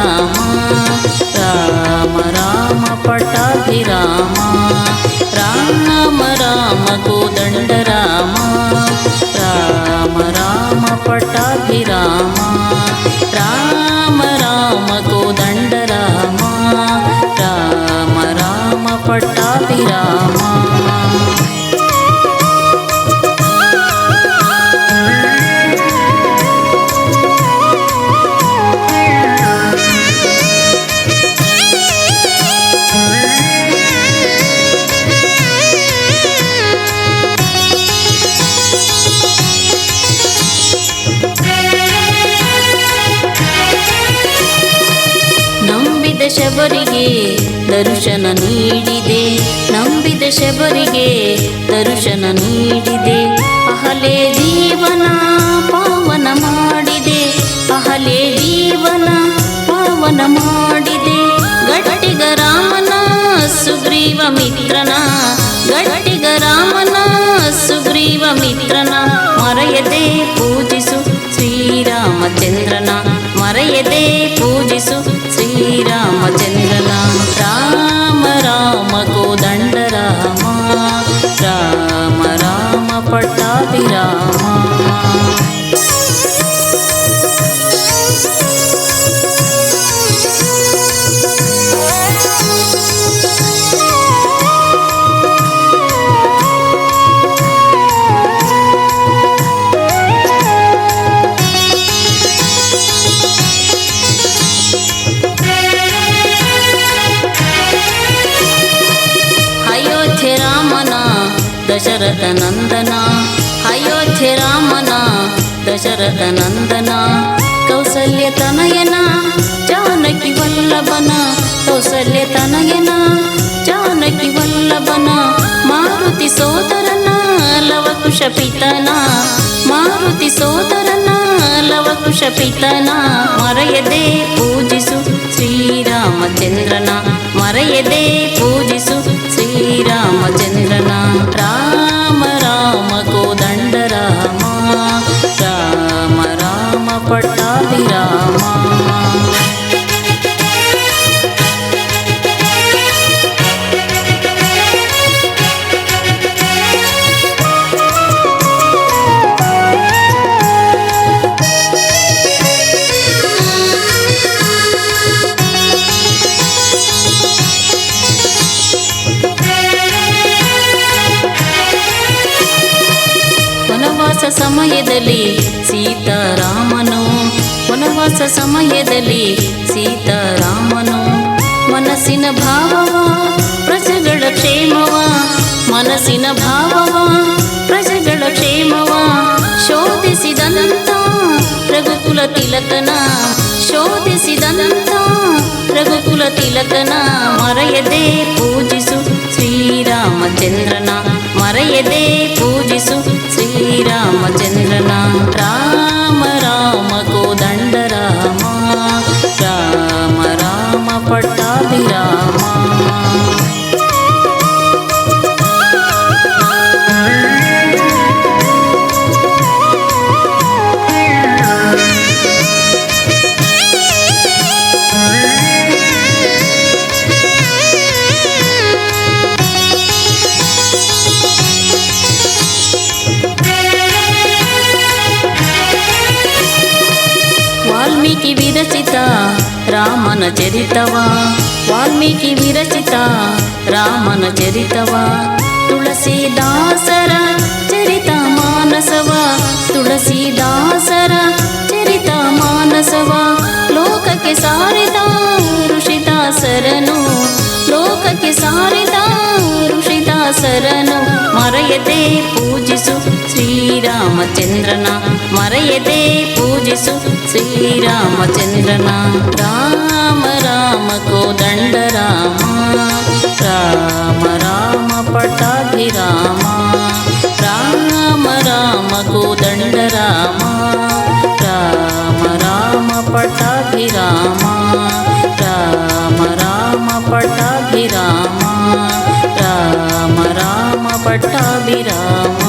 राम राम राम पटाभि राम राम राम गोदण्ड राम राम राम पटाभि राम राम राम गोदण्ड राम राम राम पटाभि राम ಶಬರಿಗೆ ದರ್ಶನ ನೀಡಿದೆ. ನಂಬಿದ ಶಬರಿಗೆ ದರ್ಶನ ನೀಡಿದೆ. ಅಹಲೆ ಜೀವನ ಪಾವನ ಮಾಡಿದೆ. ಅಹಲೆ ಜೀವನ ಪಾವನ ಮಾಡಿದೆ. ಗಟ್ಟಿಗ ರಾಮನ ಸುಗ್ರೀವ ಮಿತ್ರನ, ಗಟ್ಟಿಗ ರಾಮನ ಸುಗ್ರೀವ ಮಿತ್ರನ. ಮರೆಯದೆ ಪೂಜಿಸು ಶ್ರೀರಾಮಚಂದ್ರನ, ಮರೆಯದೆ ಪೂಜಿಸು श्रीरामचन्द्रना राम राम गोदण्ड राम राम राम पर्ताभिम ದಶರಥ ನಂದನ, ಅಯೋಧ್ಯೆ ರಾಮನ, ದಶರಥ ನಂದನ, ಕೌಸಲ್ಯ ತನಯನ, ಜಾನಕಿ ವಲ್ಲಭನ, ಕೌಸಲ್ಯ ತನಯನ, ಜಾನಕಿ ವಲ್ಲಭನ, ಮಾರುತಿ ಸೋದರನ, ಲವಕುಶ ಪಿತನ, ಮಾರುತಿ ಸೋದರನ, ಲವಕುಶ ಪಿತನ, ಮರೆಯದೆ ಪೂಜಿಸು ಶ್ರೀರಾಮಚಂದ್ರನ, ಮರೆಯದೆ ಪೂಜಿಸು శ్రీరామచంద్రనా? రామ రామ కోద ಸಮಯದಲ್ಲಿ ಸೀತಾರಾಮನು, ವನವಾಸ ಸಮಯದಲ್ಲಿ ಸೀತಾರಾಮನು. ಮನಸ್ಸಿನ ಭಾವವ, ಪ್ರಜೆಗಳ ಕ್ಷೇಮವ, ಮನಸ್ಸಿನ ಭಾವವ, ಪ್ರಜೆಗಳ ಕ್ಷೇಮವ. ಶೋಧಿಸಿದಂತ ರಘುಕುಲ ತಿಲಕನ ಶೋಧಿಸಿದಂತ ರಘುಕುಲ ತಿಲಕನ ಮರೆಯದೆ ಪೂಜಿಸು ಶ್ರೀರಾಮಚಂದ್ರನ, ಮರೆಯದೆ ಪೂಜಿಸು శ్రీరామచంద్రన వాల్మీకి విరచిత రామన చరితవా? వాల్మీకి విరచిత రామన చరితవా? తులసీదాసర చరిత మానసవా? తులసీదాసర చరిత మానసవా? లోకకి సారిత ఋషిత సరను లోకకి సారిత ಋಷಿದಾಸರನು ಮರೆಯದೆ ಪೂಜಿಸು ಶ್ರೀರಾಮಚಂದ್ರನ ಮರೆಯದೆ ಪೂಜಿಸು ಶ್ರೀರಾಮಚಂದ್ರನ ರಾಮ ರಾಮ ಕೋದಂಡ ರಾಮ ರಾಮ ರಾಮ ಪಟ್ಟಾಭಿರಾಮ ರಾಮ ರಾಮ ಕೋದಂಡ ರಾಮ ರಾಮ ರಾಮ ಪಟ್ಟಾಭಿರಾಮ ರಾಮ ರಾಮ ಪಟ್ಟಾಭಿರಾಮ ರಾಮ ರಾಮ பட்டாபிராம